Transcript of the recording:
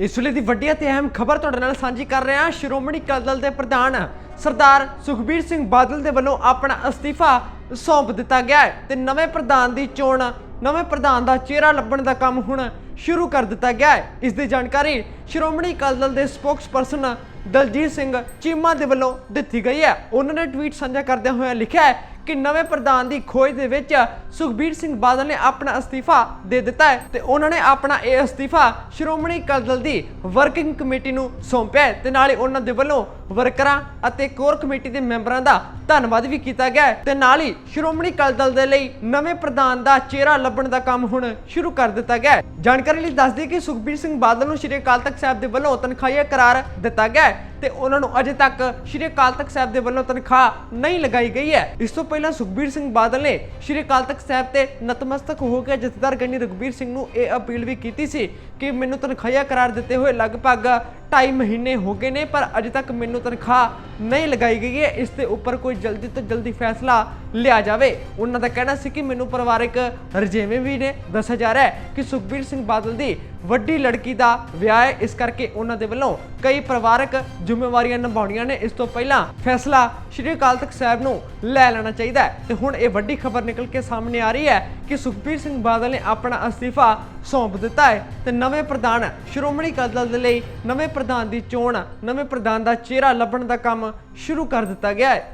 ਇਸ ਵੇਲੇ ਦੀ ਵੱਡੀ ਅਤੇ ਅਹਿਮ ਖਬਰ ਤੁਹਾਡੇ ਨਾਲ ਸਾਂਝੀ ਕਰ ਰਹੇ ਹਾਂ ਸ਼੍ਰੋਮਣੀ ਅਕਾਲੀ ਦਲ ਦੇ ਪ੍ਰਧਾਨ ਸਰਦਾਰ ਸੁਖਬੀਰ ਸਿੰਘ ਬਾਦਲ ਦੇ ਵੱਲੋਂ ਆਪਣਾ ਅਸਤੀਫਾ ਸੌਂਪ ਦਿੱਤਾ ਗਿਆ ਹੈ ਤੇ ਨਵੇਂ ਪ੍ਰਧਾਨ ਦੀ ਚੋਣ, ਨਵੇਂ ਪ੍ਰਧਾਨ ਦਾ ਚਿਹਰਾ ਲੱਭਣ ਦਾ ਕੰਮ ਹੁਣ ਸ਼ੁਰੂ ਕਰ ਦਿੱਤਾ ਗਿਆ ਹੈ। ਇਸ ਦੀ ਜਾਣਕਾਰੀ ਸ਼੍ਰੋਮਣੀ ਅਕਾਲੀ ਦਲ ਦੇ ਸਪੋਕਸਪਰਸਨ ਦਲਜੀਤ ਸਿੰਘ ਚੀਮਾ ਦੇ ਵੱਲੋਂ ਦਿੱਤੀ ਗਈ ਹੈ। ਉਹਨਾਂ ਨੇ ਟਵੀਟ ਸਾਂਝਾ ਕਰਦਿਆਂ ਹੋਇਆ ਲਿਖਿਆ ਹੈ ਕਿ ਨਵੇਂ ਪ੍ਰਧਾਨ ਦੀ ਖੋਜ ਦੇ ਵਿੱਚ ਸੁਖਬੀਰ ਸਿੰਘ ਬਾਦਲ ਨੇ ਆਪਣਾ ਅਸਤੀਫਾ ਦੇ ਦਿੱਤਾ ਹੈ ਤੇ ਉਹਨਾਂ ਨੇ ਆਪਣਾ ਇਹ ਅਸਤੀਫਾ ਸ਼੍ਰੋਮਣੀ ਅਕਾਲੀ ਦਲ ਦੀ ਵਰਕਿੰਗ ਕਮੇਟੀ ਨੂੰ ਸੌਂਪਿਆ ਹੈ ਤੇ ਨਾਲ ਹੀ ਉਹਨਾਂ ਦੇ ਵੱਲੋਂ ਵਰਕਰਾਂ ਅਤੇ ਕੋਰ ਕਮੇਟੀ ਦੇ ਮੈਂਬਰਾਂ ਦਾ ਧੰਨਵਾਦ ਵੀ ਕੀਤਾ ਗਿਆ ਤੇ ਨਾਲ ਹੀ ਸ਼੍ਰੋਮਣੀ ਅਕਾਲੀ ਦਲ ਦੇ ਲਈ ਨਵੇਂ ਪ੍ਰਧਾਨ ਦਾ ਚਿਹਰਾ ਲੱਭਣ ਦਾ ਕੰਮ ਹੁਣ ਸ਼ੁਰੂ ਕਰ ਦਿੱਤਾ ਗਿਆ ਜਾਣਕਾਰੀ ਲਈ ਦੱਸ ਕਿ ਸੁਖਬੀਰ ਸਿੰਘ ਬਾਦਲ ਨੂੰ ਸ਼੍ਰੀ ਅਕਾਲ ਤਖਤ ਸਾਹਿਬ ਦੇ ਵੱਲੋਂ ਤਨਖਾਹੀਆ ਕਰਾਰ ਦਿੱਤਾ ਗਿਆ ਤੇ ਉਹਨਾਂ ਨੂੰ ਅਜੇ ਤੱਕ ਸ਼੍ਰੀ ਅਕਾਲ ਤਖਤ ਸਾਹਿਬ ਦੇ ਵੱਲੋਂ ਤਨਖਾਹ ਨਹੀਂ ਲਗਾਈ ਗਈ ਹੈ। ਇਸ ਤੋਂ ਪਹਿਲਾਂ ਸੁਖਬੀਰ ਸਿੰਘ ਬਾਦਲ ਨੇ ਸ਼੍ਰੀ ਅਕਾਲ ਤਖਤ ਸਾਹਿਬ ਤੇ ਨਤਮਸਤਕ ਹੋ ਕੇ ਜਥੇਦਾਰ ਗੰਨੀ ਰਘਬੀਰ ਸਿੰਘ ਨੂੰ ਇਹ ਅਪੀਲ ਵੀ ਕੀਤੀ ਸੀ ਕਿ ਮੈਨੂੰ ਤਨਖਾਹੀਆ ਕਰਾਰ ਦਿੱਤੇ ਹੋਏ ਲਗਭਗ 2.5 ਮਹੀਨੇ ਹੋ ਗਏ ਨੇ, ਪਰ ਅਜੇ ਤੱਕ ਮੈਨੂੰ ਤਨਖਾਹ ਨਹੀਂ ਲਗਾਈ ਗਈ ਹੈ। ਇਸ ਦੇ ਉੱਪਰ ਕੋਈ ਜਲਦੀ ਤੋਂ ਜਲਦੀ ਫੈਸਲਾ ਲਿਆ ਜਾਵੇ। ਉਹਨਾਂ ਦਾ ਕਹਿਣਾ ਸੀ ਕਿ ਮੈਨੂੰ ਪਰਿਵਾਰਕ ਰਜੇਵੇਂ ਵੀ ਨੇ। ਦੱਸਿਆ ਜਾ ਰਿਹਾ ਹੈ ਕਿ ਸੁਖਬੀਰ ਸਿੰਘ ਬਾਦਲ ਦੀ ਵੱਡੀ ਲੜਕੀ ਦਾ ਵਿਆਹ ਹੈ। ਇਸ ਕਰਕੇ ਉਹਨਾਂ ਦੇ ਵੱਲੋਂ ਕਈ ਪਰਿਵਾਰਕ ਜ਼ਿੰਮੇਵਾਰੀਆਂ ਨਿਭਾਉਣੀਆਂ ਨੇ। ਇਸ ਤੋਂ ਪਹਿਲਾਂ ਫੈਸਲਾ ਸ਼੍ਰੀ ਅਕਾਲ ਤਖਤ ਸਾਹਿਬ ਨੂੰ ਲੈ ਲੈਣਾ ਚਾਹੀਦਾ ਹੈ। ਤੇ ਹੁਣ ਇਹ ਵੱਡੀ ਖਬਰ ਨਿਕਲ ਕੇ ਸਾਹਮਣੇ ਆ ਰਹੀ ਹੈ ਕਿ ਸੁਖਬੀਰ ਸਿੰਘ ਬਾਦਲ ਨੇ ਆਪਣਾ ਅਸਤੀਫਾ ਸੌਂਪ ਦਿੱਤਾ ਹੈ। ਤੇ ਨਵੇਂ ਪ੍ਰਧਾਨ ਸ਼੍ਰੋਮਣੀ ਅਕਾਲੀ ਦਲ ਦੇ ਲਈ ਨਵੇਂ ਪ੍ਰਧਾਨ ਦੀ ਚੋਣ, ਨਵੇਂ ਪ੍ਰਧਾਨ ਦਾ ਚਿਹਰਾ ਲੱਭਣ ਦਾ ਕੰਮ ਸ਼ੁਰੂ ਕਰ ਦਿੱਤਾ ਗਿਆ ਹੈ।